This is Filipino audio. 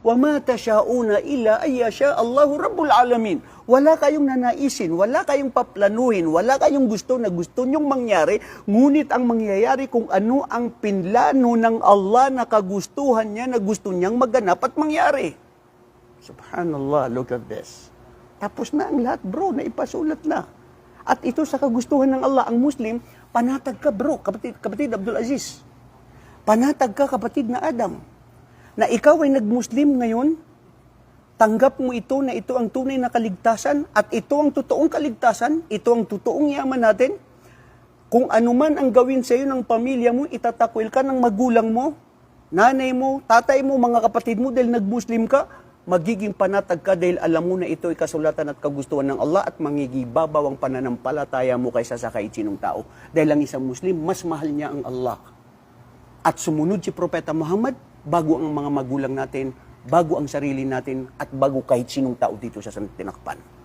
ma tasyauna illa ay yasha Allahu Rabbul Alamin. Wala kayong nanaisin, wala kayong paplanuhin, wala kayong gusto na gusto nyong mangyari, ngunit ang mangyayari kung ano ang pinlano ng Allah na kagustuhan niya na gusto niyang maganap at mangyari. Subhanallah, look at this. Tapos na ang lahat, bro, na ipasulat na. At ito sa kagustuhan ng Allah, ang Muslim, panatag ka, bro, kapatid, kapatid Abdul Aziz. Panatag ka, kapatid na Adam. Na ikaw ay nag-Muslim ngayon, tanggap mo ito na ito ang tunay na kaligtasan at ito ang totoong kaligtasan, ito ang totoong yaman natin. Kung ano man ang gawin sa iyo ng pamilya mo, itatakwil ka ng magulang mo, nanay mo, tatay mo, mga kapatid mo dahil nag-Muslim ka, magiging panatag ka dahil alam mo na ito ay kasulatan at kagustuhan ng Allah at mangigibabaw ang pananampalataya mo kaysa sa kahit sinong tao. Dahil ang isang Muslim, mas mahal niya ang Allah. At sumunod si Propeta Muhammad bago ang mga magulang natin, bago ang sarili natin, at bago kahit sinong tao dito sa tinakpan.